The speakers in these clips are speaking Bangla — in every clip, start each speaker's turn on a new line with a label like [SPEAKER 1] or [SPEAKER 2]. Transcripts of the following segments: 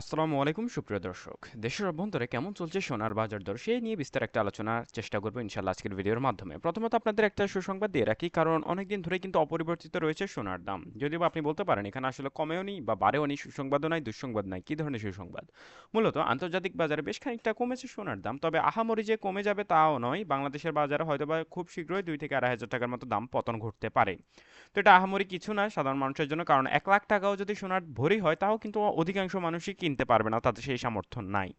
[SPEAKER 1] আসসালামু আলাইকুম, সুপ্রিয় দর্শক। দেশের অভ্যন্তরে কেমন চলছে সোনার বাজার দর, সেই নিয়ে বিস্তার একটা আলোচনার চেষ্টা করব ইনশাল্লাহ আজকের ভিডিওর মাধ্যমে। প্রথমত আপনাদের একটা সুসংবাদ দিয়ে রাখি, কারণ অনেকদিন ধরে কিন্তু অপরিবর্তিত রয়েছে সোনার দাম। যদিও আপনি বলতে পারেন, এখানে আসলে কমেও নি বা বাড়েও নি সুসংবাদও নাই, দুঃসংবাদ নাই, কী ধরনের সুসংবাদ? মূলত আন্তর্জাতিক বাজারে বেশ খানিকটা কমেছে সোনার দাম, তবে আহামরি যে কমে যাবে তাও নয়, বাংলাদেশের বাজারে হয়তো বা খুব শীঘ্রই দুই থেকে আড়াই হাজার টাকার মতো দাম পতন ঘটতে পারে। তো এটা আহামরি কিছু না, সাধারণ মানুষের জন্য, কারণ এক লাখ টাকাও যদি সোনার ভরি হয়, তাও কিন্তু অধিকাংশ মানুষই কিনতে পারবে না তাদের সেই সামর্থ্য নাই।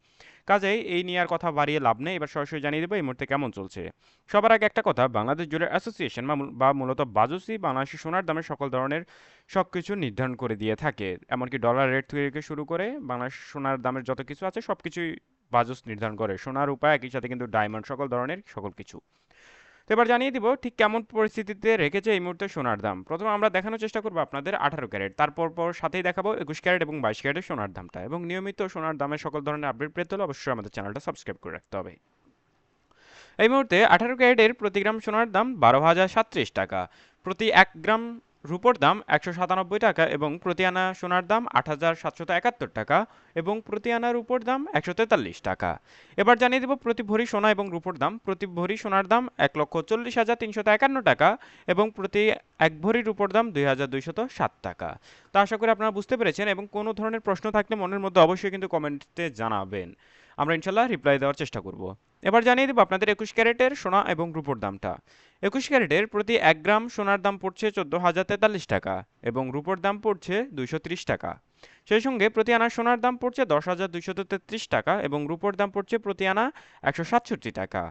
[SPEAKER 1] কাজেই এই নিয়ে আর কথা বাড়িয়ে লাভ নেই। এবার সরাসরি জানিয়ে দেবো এই মুহূর্তে কেমন চলছে। সবার আগে একটা কথা, বাংলাদেশ জুয়েলার অ্যাসোসিয়েশন বা মূলত বাজুসি বাংলাদেশি সোনার দামে সকল ধরনের সব কিছু নির্ধারণ করে দিয়ে থাকে। এমনকি ডলার রেট থেকে শুরু করে বাংলাদেশ সোনার দামের যত কিছু আছে সব কিছুই বাজুস নির্ধারণ করে। সোনার উপায় একই সাথে কিন্তু ডায়মন্ড সকল ধরনের সকল কিছু। তো এবার জানিয়ে দিব ঠিক কেমন পরিস্থিতিতে রেখেছে এই মুহূর্তে সোনার দাম। প্রথমে আমরা দেখানোর চেষ্টা করব আপনাদের আঠারো ক্যারেট। তারপর পর সাথেই দেখাবো একুশ ক্যারেট এবং বাইশ ক্যারেটের সোনার দামটা এবং নিয়মিত সোনার দামের সকল ধরনের আপডেট পেতে হলে অবশ্যই আমাদের চ্যানেলটা সাবস্ক্রাইব করে রাখতে হবে। এই মুহূর্তে আঠারো ক্যারেটের প্রতি গ্রাম সোনার দাম বারো হাজার সাতত্রিশ টাকা। প্রতি এক গ্রাম রুপোর দাম একশো সাতানব্বই টাকা এবং প্রতি আনা সোনার দাম আট হাজার একাত্তর টাকা এবং প্রতি আনা রুপোর দাম একশো তেতাল্লিশ টাকা। এবার জানিয়ে দেব প্রতি ভরি সোনা এবং রুপোর দাম। প্রতি ভরি সোনার দাম এক লক্ষ চল্লিশ হাজার তিনশত একান্ন টাকা এবং প্রতি এক ভরি রুপোর দাম দুই হাজার দুইশত সাত টাকা। তো আশা করি আপনারা বুঝতে পেরেছেন এবং কোনো ধরনের প্রশ্ন থাকলে মনের মধ্যে অবশ্যই কিন্তু কমেন্টে জানাবেন। আমরা ইনশাল্লাহ রিপ্লাই দেওয়ার চেষ্টা করব। এবার জানিয়ে দেবো আপনাদের একুশ ক্যারেটের সোনা এবং রুপোর দামটা। একুশ ক্যারেটের প্রতি এক গ্রাম সোনার দাম পড়ছে চোদ্দ হাজার তেতাল্লিশ টাকা এবং রুপোর দাম পড়ছে দুইশো ত্রিশ টাকা। সেই সঙ্গে প্রতি আনা সোনার দাম পড়ছে দশ হাজার দুইশত তেত্রিশ টাকা এবং রুপোর দাম পড়ছে প্রতি আনা একশো সাতষট্টি টাকা।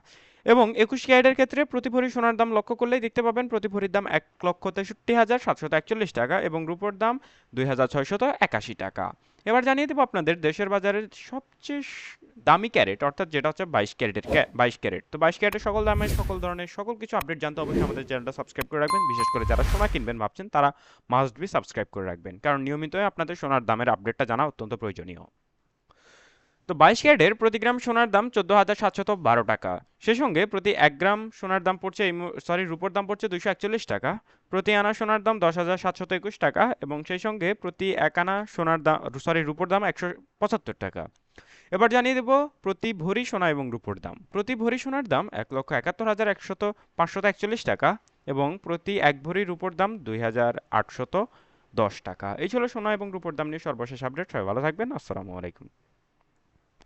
[SPEAKER 1] এবং একুশ ক্যারেটের ক্ষেত্রে প্রতি ভরি সোনার দাম লক্ষ্য করলেই দেখতে পাবেন প্রতি ভরির দাম এক লক্ষ তেষট্টি হাজার সাতশত একচল্লিশ টাকা এবং রুপোর দাম দুই হাজার ছয়শত একাশি টাকা। এবার জানিয়ে দেবো আপনাদের, দেশের বাজারের সবচেয়ে দামি ক্যারেট, অর্থাৎ যেটা হচ্ছে বাইশ ক্যারেটের বাইশ ক্যারেট। তো বাইশ ক্যারেটের সকল দামের সকল ধরনের সকল কিছু আপডেট জানতে অবশ্যই আমাদের চ্যানেলটা সাবস্ক্রাইব করে রাখবেন। বিশেষ করে যারা সোনা কিনবেন ভাবছেন, তারা মাস্ট বি সাবস্ক্রাইব করে রাখবেন। কারণ নিয়মিতই আপনাদের সোনার দামের আপডেটটা জানা অত্যন্ত প্রয়োজনীয়। তো বাইশ ক্যারেটের প্রতি গ্রাম সোনার দাম চোদ্দ হাজার সাতশত বারো টাকা। সেই সঙ্গে প্রতি এক গ্রাম সোনার দাম পড়ছে এই সরি রুপোর দাম পড়ছে দুইশো একচল্লিশ টাকা। প্রতি আনা সোনার দাম দশ হাজার সাতশত একুশ টাকা এবং সেই সঙ্গে প্রতি এক আনা সোনার দাম সরি রুপোর দাম একশো পঁচাত্তর টাকা। এবার জানিয়ে দেব প্রতি ভরি সোনা এবং রুপোর দাম। প্রতি ভরি সোনার দাম এক লক্ষ একাত্তর হাজার একশত পাঁচশত একচল্লিশ টাকা এবং প্রতি এক ভরি রুপোর দাম দুই হাজার আটশত দশ টাকা। এই ছিল সোনা এবং রুপোর দাম নিয়ে সর্বশেষ আপডেট সবাই ভালো থাকবেন। আসসালামু আলাইকুম।